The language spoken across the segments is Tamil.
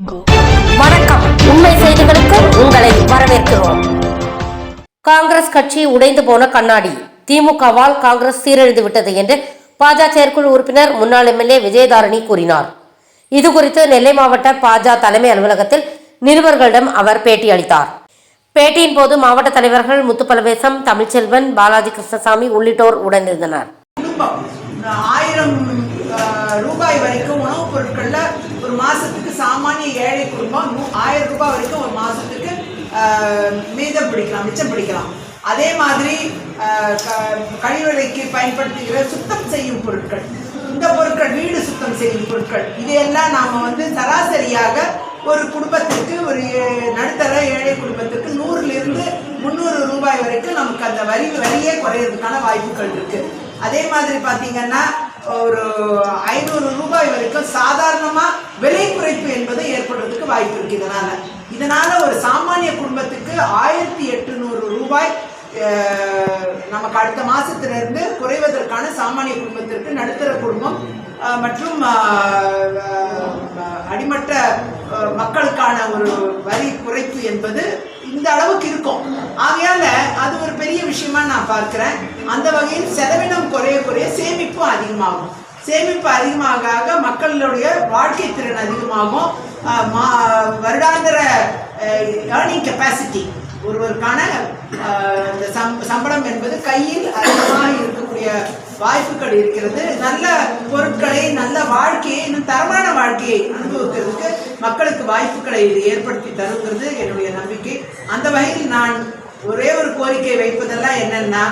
வணக்கம். உண்மை செய்திகளுக்கு உங்களை வரவேற்கிறோம். காங்கிரஸ் கட்சி உடைந்து போன கண்ணாடி. திமுகவால் காங்கிரஸ் சீரழிந்து விட்டது என்று பாஜக செயற்குழு உறுப்பினர் முன்னாள் எம்எல்ஏ விஜயதாரணி கூறினார். இதுகுறித்து நெல்லை மாவட்ட பாஜக தலைமை அலுவலகத்தில் நிருபர்களிடம் அவர் பேட்டி அளித்தார். பேட்டியின் போது மாவட்ட தலைவர்கள் முத்துப்பலவேசம் தமிழ்ச்செல்வன் பாலாஜி கிருஷ்ணசாமி உள்ளிட்டோர் உடனிருந்தனர் ஆயிரம் ரூபாய் வரைக்கும் உணவுப் பொருட்களில் ஒரு மாதத்துக்கு சாமானிய ஏழை குடும்பம் ஆயிரம் ரூபாய் வரைக்கும் ஒரு மாதத்துக்கு மீதம் பிடிக்கலாம் மிச்சம் பிடிக்கலாம். அதே மாதிரி க- கழிவறைக்கு பயன்படுத்துகிற சுத்தம் செய்யும் பொருட்கள். இந்த பொருட்கள் வீடு சுத்தம் செய்யும் பொருட்கள். இதையெல்லாம் நாம் வந்து சராசரியாக ஒரு குடும்பத்திற்கு ஒரு நடுத்தர ஏழை குடும்பத்திற்கு நூறுலேருந்து முந்நூறு ரூபாய் வரைக்கும் நமக்கு அந்த வரி வரியே குறையிறதுக்கான வாய்ப்புகள் இருக்குது அதே மாதிரி பார்த்திங்கன்னா ஒரு ஐநூறு ரூபாய் வரைக்கும் சாதாரணமாக விலை குறைப்பு என்பது ஏற்படுறதுக்கு வாய்ப்பு இருக்கு இதனால. இதனால ஒரு சாமானிய குடும்பத்துக்கு ஆயிரத்தி எட்டுநூறு ரூபாய் நமக்கு அடுத்த மாசத்திலிருந்து குறைவதற்கான சாமானிய குடும்பத்திற்கு நடுத்தர குடும்பம் மற்றும் அடிமட்ட மக்களுக்கான ஒரு வரி குறைப்பு என்பது இந்த அளவுக்கு இருக்கும். ஆகையால அது ஒரு பெரிய விஷயமா நான் பார்க்கிறேன். அந்த வகையில் செலவினம் குறைய குறைய சேமிப்பும் அதிகமாகும். சேமிப்பு அதிகமாக ஆக மக்களுடைய வாழ்க்கை திறன் அதிகமாகும். மா- வருடாந்திர ஏர்னிங் கெப்பாசிட்டி ஒருவருக்கான இந்த சம்- சம்பளம் என்பது கையில் அதிகமாக இருக்கும் இருக்கக்கூடிய வாய்ப்புகள் இருக்கிறது. நல்ல பொருட்களை நல்ல வாழ்க்கையை இன்னும் தரமான வாழ்க்கையை அனுபவிக்கிறதுக்கு மக்களுக்கு வாய்ப்புகளை இது ஏற்படுத்தி தருங்கிறது என்னுடைய நம்பிக்கை. அந்த வகையில் நான் ஒரே ஒரு கோரிக்கை வைப்பதெல்லாம் என்னன்னா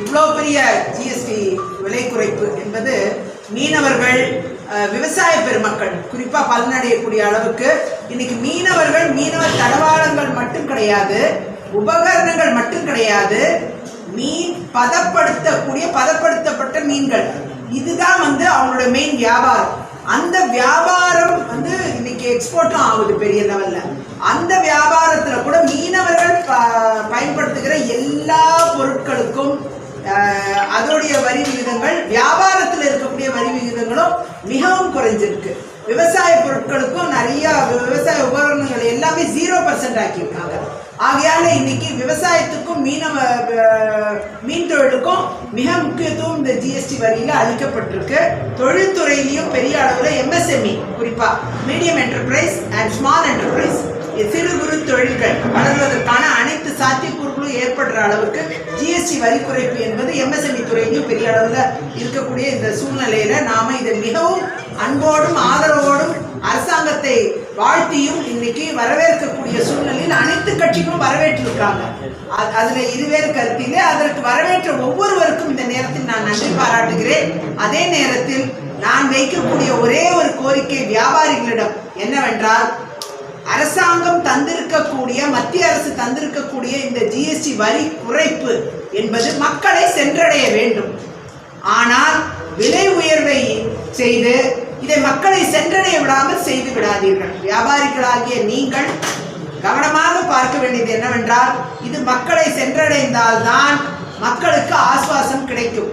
இவ்வளோ பெரிய ஜிஎஸ்டி விலை குறைப்பு என்பது மீனவர்கள் விவசாய பெருமக்கள் குறிப்பாக பலனடையக்கூடிய அளவுக்கு இன்னைக்கு மீனவர்கள் மீனவர் தளவாளங்கள் மட்டும் கிடையாது உபகரணங்கள் மட்டும் கிடையாது மீன் பதப்படுத்தக்கூடிய பதப்படுத்தப்பட்ட மீன்கள். இதுதான் வந்து அவங்களோட மெயின் வியாபாரம். அந்த வியாபாரம் வந்து இன்னைக்கு எக்ஸ்போர்ட்டும் ஆகுது பெரிய லெவல்ல அந்த வியாபாரத்துல கூட மீனவர்கள் பயன்படுத்துகிற எல்லா பொருட்களுக்கும் அதோடைய வரி விகிதங்கள் வியாபாரத்தில் இருக்கக்கூடிய வரி விகிதங்களும் மிகவும் குறைஞ்சிருக்கு. விவசாய பொருட்களுக்கும் நிறைய விவசாய உபகரணங்கள் எல்லாமே ஜீரோ பர்சன்ட் ஆக்கியிருக்காங்க. ஆகையால இன்னைக்கு விவசாயத்துக்கும் மீனவ மீன் தொழிலுக்கும் மிக முக்கியத்துவம் இந்த ஜிஎஸ்டி வரியில அளிக்கப்பட்டிருக்கு. தொழில்துறையிலையும் பெரிய அளவுல எம்எஸ்எம்இ குறிப்பா medium enterprise and small enterprise சிறு குறு தொழில்கள். வளர்வதற்கான அனைத்து சாத்தியக்கூறுகளும் ஏற்படுற அளவுக்கு ஜிஎஸ்டி வரி குறைப்பு என்பது எம்எஸ்எம்இ துறையிலும் பெரிய அளவில் இருக்கக்கூடிய இந்த சூழ்நிலையில நாம இதை மிகவும் அன்போடும் ஆதரவோடும் அரசாங்கத்தை வாழ்த்தியும் இன்னைக்கு வரவேற்கக்கூடிய சூழ்நிலையில் அனைத்து கட்சிகளும் வரவேற்றிருக்காங்க. அதுல இருவேறு கருத்திலே அதற்கு வரவேற்ற ஒவ்வொருவருக்கும் இந்த நேரத்தில் நான் நன்றி பாராட்டுகிறேன். அதே நேரத்தில் நான் வைக்கக்கூடிய ஒரே ஒரு கோரிக்கை வியாபாரிகளிடம் என்னவென்றால் அரசாங்கம் தந்திருக்கக்கூடிய மத்திய அரசு தந்திருக்கக்கூடிய இந்த ஜிஎஸ்டி வரி குறைப்பு என்பது மக்களை சென்றடைய வேண்டும். ஆனால் விலை உயர்வை செய்து இதை மக்களை சென்றடைய விடாமல் செய்து விடாதீர்கள். வியாபாரிகளாகிய நீங்கள் கவனமாக பார்க்க வேண்டியது என்னவென்றால் இது மக்களை சென்றடைந்தால் தான் மக்களுக்கு ஆஸ்வாசம் கிடைக்கும்.